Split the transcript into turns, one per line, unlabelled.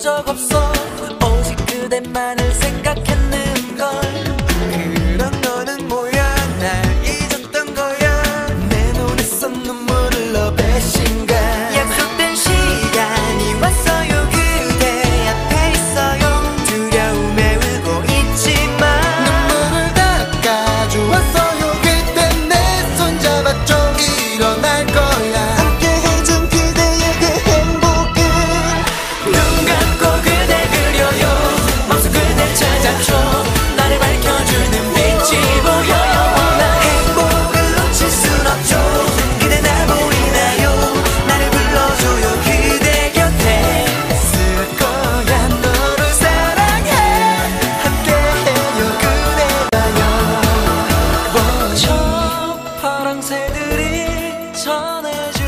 적 없어. 오직 그대만을 생각했네. 전해져